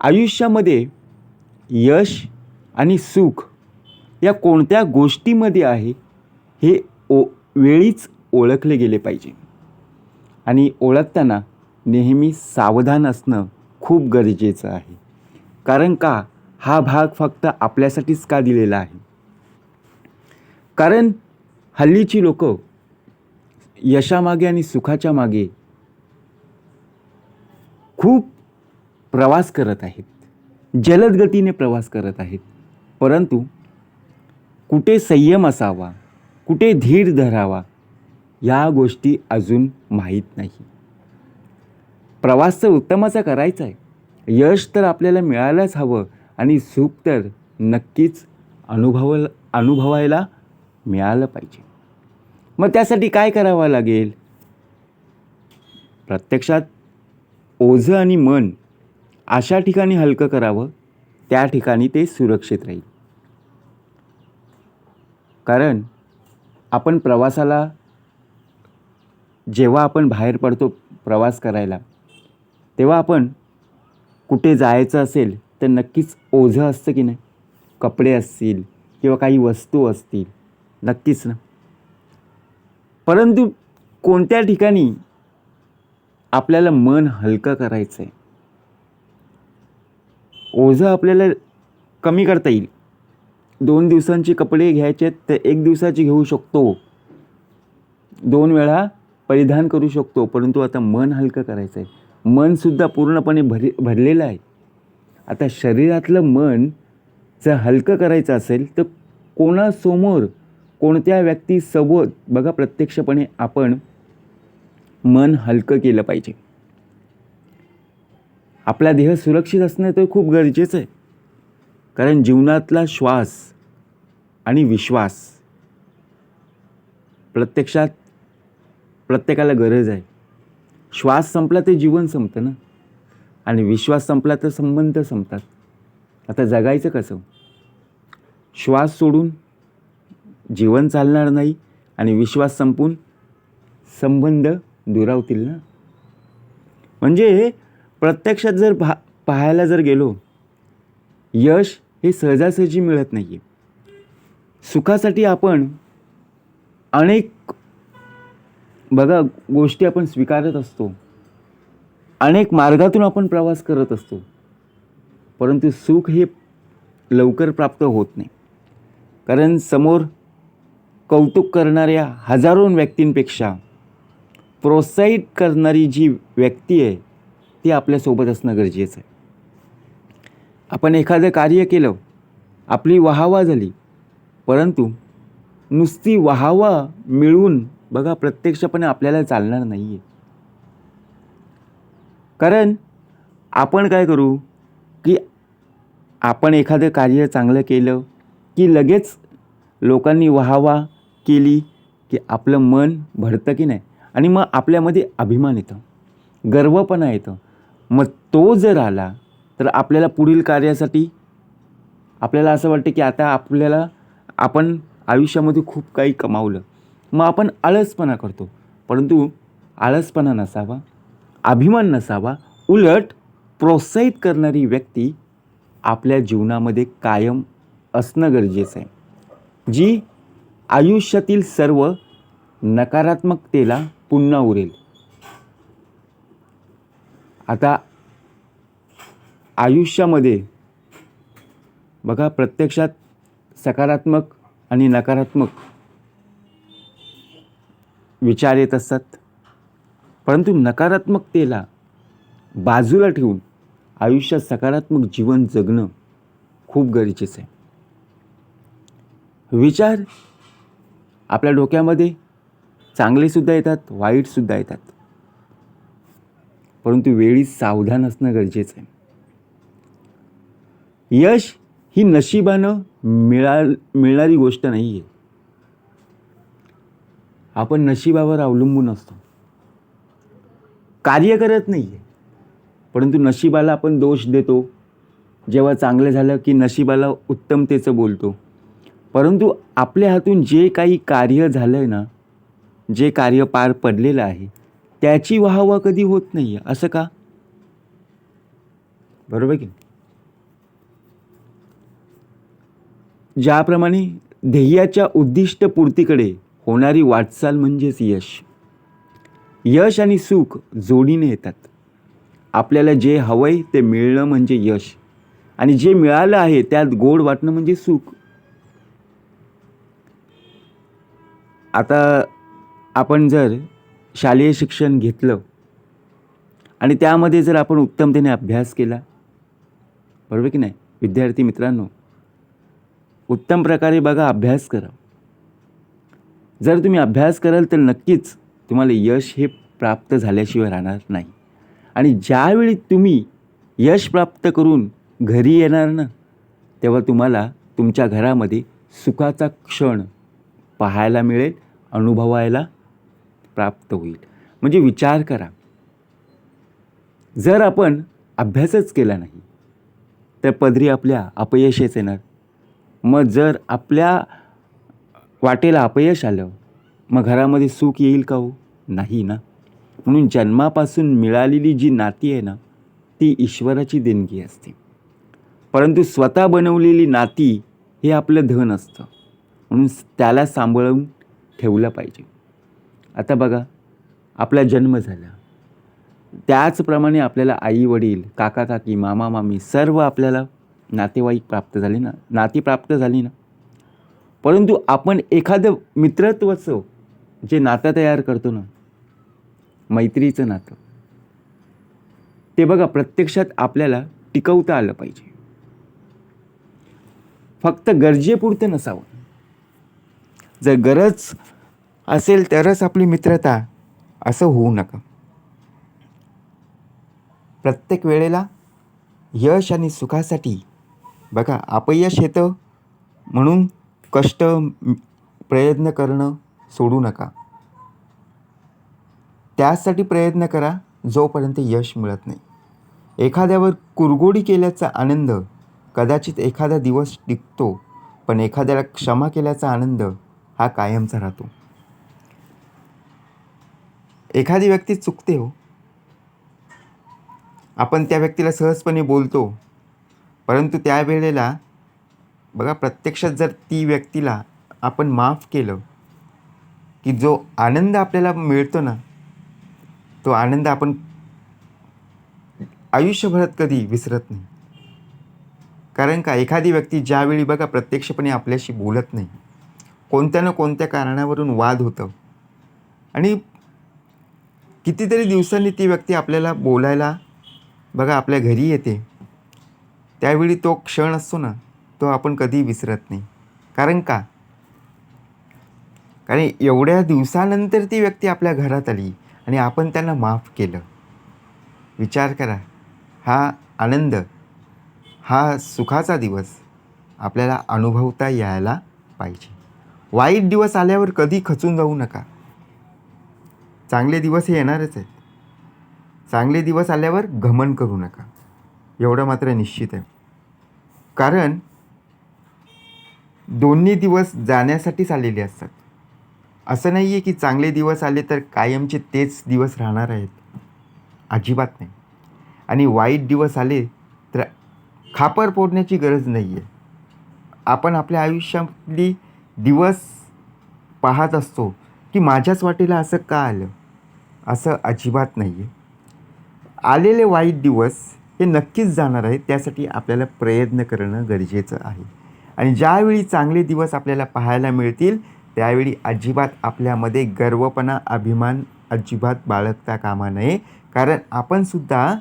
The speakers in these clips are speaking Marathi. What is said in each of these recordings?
आयुष्यामध्ये यश आणि सुख या कोणत्या गोष्टीमध्ये आहे हे ओ वेळीच ओळखले गेले पाहिजे. आणि ओळखताना नेहमी सावधान असणं खूप गरजेचं आहे. कारण का हा भाग फक्त आपल्यासाठीच का दिलेला आहे? कारण हल्लीची लोक यशामागे आणि सुखाच्या मागे खूप प्रवास करत आहेत. जलद गतीने प्रवास करत आहेत. परंतु कुठे संयम असावा कुठे धीर धरावा या गोष्टी अजून माहीत नाही. प्रवास तर उत्तमाचा करायचा आहे यश तर आपल्याला मिळायलाच हवं आणि सुख तर नक्कीच अनुभव अनुभवायला मिळालं पाहिजे. मग त्यासाठी काय करावं लागेल? प्रत्यक्षात ओझं आणि मन अशा ठिकाणी हलकं करावं त्या ठिकाणी ते सुरक्षित राहील. कारण आपण प्रवासाला जेव्हा आपण बाहेर पडतो प्रवास करायला तेव्हा आपण कुठे जायचं असेल तर नक्कीच ओझं असतं की नाही? कपडे असतील किंवा काही वस्तू असतील. नक्कीच ना. परंतु कोणत्या ठिकाणी आपल्याला मन हलकं करायचं आहे ओझं आपल्याला कमी करता येईल. दोन दिवसांचे कपडे घ्यायचे तर एक दिवसाचे घेऊ शकतो. दोन वेळा परिधान करू शकतो परंतु आता मन हलकं करायचं आहे मनसुद्धा पूर्णपणे भरी भरलेलं आहे. आता शरीरातलं मन जर हलकं करायचं असेल तर कोणासमोर कोणत्या व्यक्तीसोबत बघा प्रत्यक्षपणे आपण मन हलकं केलं पाहिजे. आपला देह सुरक्षित असणं तर खूप गरजेचं आहे. कारण जीवनातला श्वास आणि विश्वास प्रत्यक्षात प्रत्येकाला गरज आहे. श्वास संपला ते जीवन संपतं ना. आणि विश्वास संपला तर संबंध संपतात. आता जगायचं कसं? श्वास सोडून जीवन चालणार नाही आणि विश्वास संपून संबंध दुरावतील ना. म्हणजे प्रत्यक्षात जर पहा पाहायला जर गेलो यश हे सहजासहजी मिळत नाही आहे सुखासाठी आपण अनेक बघा गोष्टी आपण स्वीकारत असतो. अनेक मार्गातून आपण प्रवास करत असतो. परंतु सुख हे लवकर प्राप्त होत नाही. कारण समोर कौतुक करणाऱ्या हजारो व्यक्तींपेक्षा प्रोत्साहित करणारी जी व्यक्ती आहे ते आपल्यासोबत असणं गरजेचं आहे. आपण एखादं कार्य केलं आपली वाहवा झाली परंतु नुसती वाहवा मिळून बघा प्रत्यक्षपणे आपल्याला चालणार नाही आहे कारण आपण काय करू की आपण एखादं कार्य चांगलं केलं की लगेच लोकांनी वाहवा केली की आपलं मन भरतं की नाही? आणि मग आपल्यामध्ये अभिमान येतं गर्वपणा येतं. मग तो जर आला तर आपल्याला पुढील कार्यासाठी आपल्याला असं वाटतं की आता आपल्याला आपण आयुष्यामध्ये खूप काही कमावलं. मग आपण आळसपणा करतो. परंतु आळसपणा नसावा अभिमान नसावा उलट प्रोत्साहित करणारी व्यक्ती आपल्या जीवनामध्ये कायम असणं गरजेचं आहे. जी आयुष्यातील सर्व नकारात्मकतेला पुन्हा उरेल. आता आयुष्यामध्ये बघा प्रत्यक्षात सकारात्मक आणि नकारात्मक विचार येत असतात. परंतु नकारात्मकतेला बाजूला ठेवून आयुष्यात सकारात्मक जीवन जगणं खूप गरजेचं आहे. विचार आपल्या डोक्यामध्ये चांगलेसुद्धा येतात वाईटसुद्धा येतात. परंतु वेळी सावधान असणं गरजेचं आहे. यश ही नशिबानं मिळा मिळणारी गोष्ट नाही आहे आपण नशिबावर अवलंबून असतो. कार्य करत नाही आहे परंतु नशिबाला आपण दोष देतो. जेव्हा चांगलं झालं की नशिबाला उत्तमतेचं बोलतो. परंतु आपल्या हातून जे काही कार्य झालं आहे ना जे कार्य पार पडलेलं आहे त्याची वाहवा कधी होत नाही आहे असं का? बरोबर की ज्याप्रमाणे ध्येयाच्या उद्दिष्टपूर्तीकडे होणारी वाटचाल म्हणजेच यश. यश आणि सुख जोडीने येतात. आपल्याला जे हवंय ते मिळणं म्हणजे यश. आणि जे मिळालं आहे त्यात गोड वाटणं म्हणजे सुख. आता आपण जर शालेय शिक्षण घेतलं आणि त्यामध्ये जर आपण उत्तमतेने अभ्यास केला बरोबर की नाही? विद्यार्थी मित्रांनो उत्तम प्रकारे बघा अभ्यास करा. जर तुम्ही अभ्यास कराल तर नक्कीच तुम्हाला यश हे प्राप्त झाल्याशिवाय राहणार नाही. आणि ज्यावेळी तुम्ही यश प्राप्त करून घरी येणार ना तेव्हा तुम्हाला तुमच्या घरामध्ये सुखाचा क्षण पाहायला मिळेल अनुभवायला प्राप्त होईल. म्हणजे विचार करा. जर आपण अभ्यासच केला नाही तर पदरी आपल्या अपयशच येणार. मग जर आपल्या वाटेला अपयश आलं मग घरामध्ये सुख येईल का हो? नाही ना. म्हणून जन्मापासून मिळालेली जी नाती आहे ना ती ईश्वराची देणगी असते. परंतु स्वतः बनवलेली नाती हे आपलं धन असतं. म्हणून त्याला सांभाळून ठेवलं पाहिजे. आता बघा आपला जन्म झाला. त्याचप्रमाणे आपल्याला आई वडील काका काकी मामा मामी सर्व आपल्याला नातेवाईक प्राप्त झाले ना? नाती प्राप्त झाली ना? परंतु आपण एखादं मित्रत्वाचं जे नातं तयार करतो ना मैत्रीचं नातं ते बघा प्रत्यक्षात आपल्याला टिकवता आलं पाहिजे. फक्त गरजेपुरतं नसावं. जर गरज असेल तरच आपली मित्रता. असं होऊ नका. प्रत्येक वेळेला यश आणि सुखासाठी बघा अपयश येतं म्हणून कष्ट प्रयत्न करणं सोडू नका. त्यासाठी प्रयत्न करा जोपर्यंत यश मिळत नाही. एखाद्यावर कुरगोडी केल्याचा आनंद कदाचित एखादा दिवस टिकतो पण एखाद्याला क्षमा केल्याचा आनंद हा कायमचा राहतो. एखादी व्यक्ती चुकते हो. आपण त्या व्यक्तीला सहजपणे बोलतो. परंतु त्यावेळेला बघा प्रत्यक्षात जर ती व्यक्तीला आपण माफ केलं की जो आनंद आपल्याला मिळतो ना तो आनंद आपण आयुष्यभरात कधी विसरत नाही. कारण का एखादी व्यक्ती ज्यावेळी बघा प्रत्यक्षपणे आपल्याशी बोलत नाही कोणत्या ना कोणत्या कारणावरून वाद होतं. आणि कितीतरी दिवसांनी ती व्यक्ती आपल्याला बोलायला बघा आपल्या घरी येते. त्यावेळी तो क्षण असतो ना तो आपण कधी विसरत नाही. कारण का? कारण एवढ्या दिवसानंतर ती व्यक्ती आपल्या घरात आली आणि आपण त्यांना माफ केलं. विचार करा हा आनंद हा सुखाचा दिवस आपल्याला अनुभवता यायला पाहिजे. वाईट दिवस आल्यावर कधी खचून जाऊ नका. चांगले दिवस हे येणारच आहेत. चांगले दिवस आल्यावर घमन करू नका. एवढं मात्र निश्चित आहे. कारण दोन्ही दिवस जाण्यासाठीच आलेले असतात. असं नाही आहे की चांगले दिवस आले तर कायमचे तेच दिवस राहणार आहेत. अजिबात नाही. आणि वाईट दिवस आले तर खापर फोडण्याची गरज नाही आहे आपण आपल्या आयुष्यातली दिवस पाहत असतो. की माझ्याच वाटेला असं का आलं? असं अजिबात नाही आहे आलेले वाईट दिवस हे नक्कीच जाणार आहे त्यासाठी आपल्याला प्रयत्न करणं गरजेचं आहे. आणि ज्यावेळी चांगले दिवस आपल्याला पाहायला मिळतील त्यावेळी अजिबात आपल्यामध्ये गर्वपणा अभिमान अजिबात बाळगता कामा नये. कारण आपण सुद्धा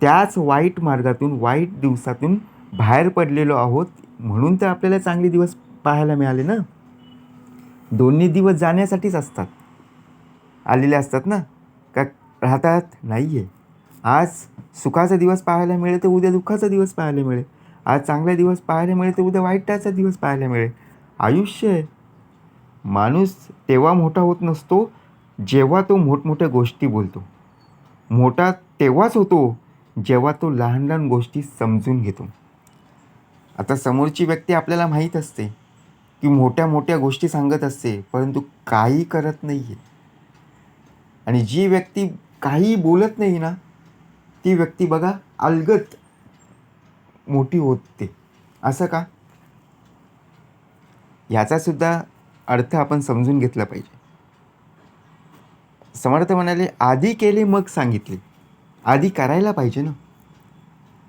त्याच वाईट मार्गातून वाईट दिवसातून बाहेर पडलेलो आहोत म्हणून तर आपल्याला चांगले दिवस पाहायला मिळाले ना? दोन्ही दिवस जाण्यासाठीच असतात. आलेले असतात ना? का राहतात? नाही आहे आज सुखाचा दिवस पाहायला मिळेल तर उद्या दुःखाचा दिवस पाहायला मिळेल. आज चांगला दिवस पाहायला मिळेल तर उद्या वाईटाचा दिवस पाहायला मिळेल. आयुष्य आहे. माणूस तेव्हा मोठा होत नसतो जेव्हा तो मोठमोठ्या गोष्टी बोलतो. मोठा तेव्हाच होतो जेव्हा तो लहान लहान गोष्टी समजून घेतो. आता समोरची व्यक्ती आपल्याला माहीत असते. की मोठ्या मोठ्या गोष्टी सांगत असते परंतु काही करत नाही आहे आणि जी व्यक्ती काही बोलत नाही ना ती व्यक्ती बघा अलगत मोठी होते. असं का? याचासुद्धा अर्थ आपण समजून घेतला पाहिजे. समर्थ म्हणाले आधी केले मग सांगितले. आधी करायला पाहिजे ना.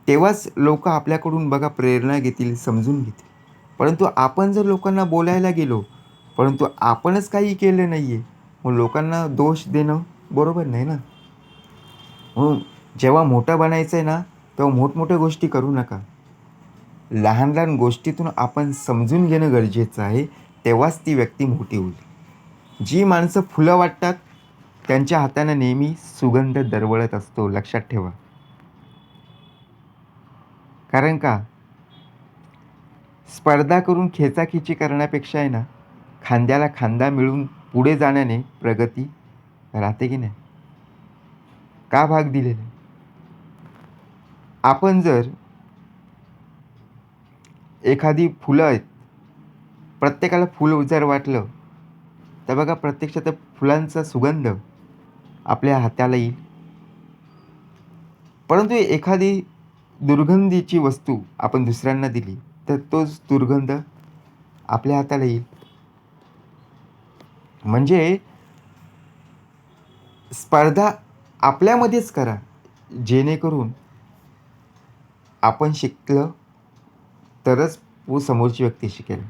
तेव्हाच लोक आपल्याकडून बघा प्रेरणा घेतील समजून घेतील. परंतु आपण जर लोकांना बोलायला गेलो परंतु आपणच काही केलं नाही आहे मग लोकांना दोष देणं बरोबर नाही ना? म्हणून जेव्हा मोठं बनायचं आहे ना तेव्हा मोठमोठ्या गोष्टी करू नका. लहान लहान गोष्टीतून आपण समजून घेणं गरजेचं आहे तेव्हाच ती व्यक्ती मोठी होईल. जी माणसं फुलं वाटतात त्यांच्या हातानं नेहमी सुगंध दरवळत असतो लक्षात ठेवा. कारण का? स्पर्धा करून खेचाखेची करण्यापेक्षा आहे ना खांद्याला खांदा मिळून पुढे जाण्याने प्रगती राहते की नाही? का भाग दिलेला आपण जर एखादी फुलं आहेत प्रत्येकाला फुलं जर वाटलं तर बघा प्रत्यक्षात त्या फुलांचा सुगंध आपल्या हाताला येईल. परंतु एखादी दुर्गंधीची वस्तू आपण दुसऱ्यांना दिली तर तोच दुर्गंध आपल्या हाताला येईल. म्हणजे स्पर्धा आपल्यामध्येच करा. जेणेकरून आपण शिकलं तरच व समोरची व्यक्ती शिकेल.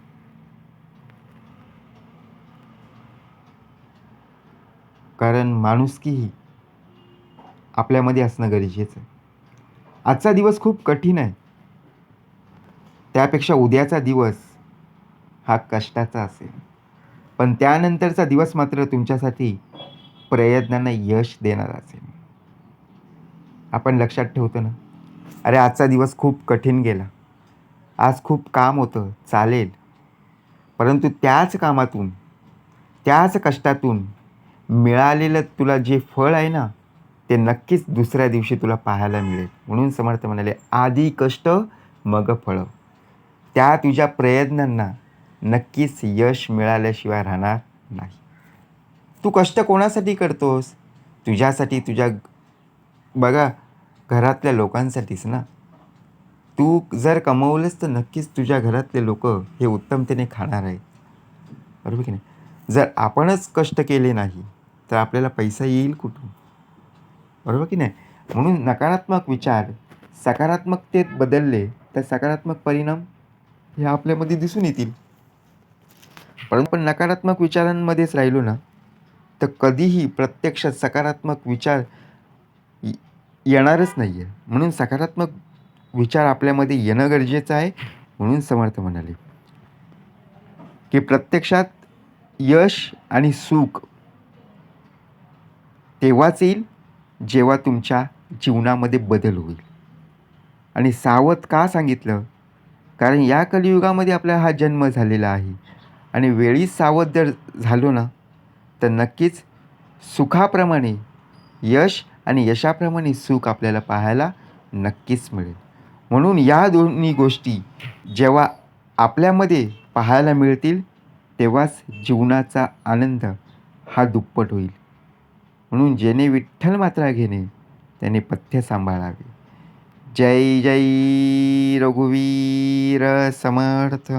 कारण माणुसकी ही आपल्यामध्ये असणं गरजेचं आहे. आजचा दिवस खूप कठीण आहे. त्यापेक्षा उद्याचा दिवस हा कष्टाचा असेल. पण त्यानंतरचा दिवस मात्र तुमच्यासाठी प्रयत्नांना यश देणारा असेल. आपण लक्षात ठेवतो ना? अरे आजचा दिवस खूप कठीण गेला. आज खूप काम होतं चालेल. परंतु त्याच कामातून त्याच कष्टातून मिळालेलं तुला जे फळ आहे ना ते नक्कीच दुसऱ्या दिवशी तुला पाहायला मिळेल. म्हणून समर्थ म्हणाले आधी कष्ट मग फळं. त्या तुझ्या प्रयत्नांना नक्कीच यश मिळाल्याशिवाय राहणार नाही. तू कष्ट कोणासाठी करतोस? तुझ्यासाठी तुझ्या बघा घरातल्या लोकांसाठीच ना? तू जर कमवलंस तर नक्कीच तुझ्या घरातले लोक हे उत्तमतेने खाणार आहेत. बरोबर की नाही? जर आपणच कष्ट केले नाही तर आपल्याला पैसा येईल कुठून? बरोबर की नाही? म्हणून नकारात्मक विचार सकारात्मकतेत बदलले तर सकारात्मक परिणाम हे आपल्यामध्ये दिसून येतील. परंतु पण नकारात्मक विचारांमध्येच राहिलो ना तर कधीही प्रत्यक्षात सकारात्मक विचार येणारच नाही आहे म्हणून सकारात्मक विचार आपल्यामध्ये येणं गरजेचं आहे म्हणून समर्थ म्हणाले. की प्रत्यक्षात यश आणि सुख तेव्हाच येईल जेव्हा तुमच्या जीवनामध्ये बदल होईल. आणि सावध का सांगितलं? कारण या कलियुगामध्ये आपला हा जन्म झालेला आहे. आणि वेळी सावध जर झालो ना तर नक्कीच सुखाप्रमाणे यश आणि यशाप्रमाणे सुख आपल्याला पाहायला नक्कीच मिळेल. म्हणून या दोन्ही गोष्टी जेव्हा आपल्यामध्ये पाहायला मिळतील तेव्हाच जीवनाचा आनंद हा दुप्पट होईल. म्हणून जेणे विठ्ठल मात्रा घेणे त्याने पथ्य सांभाळावे. जय जय रघुवीर समर्थ।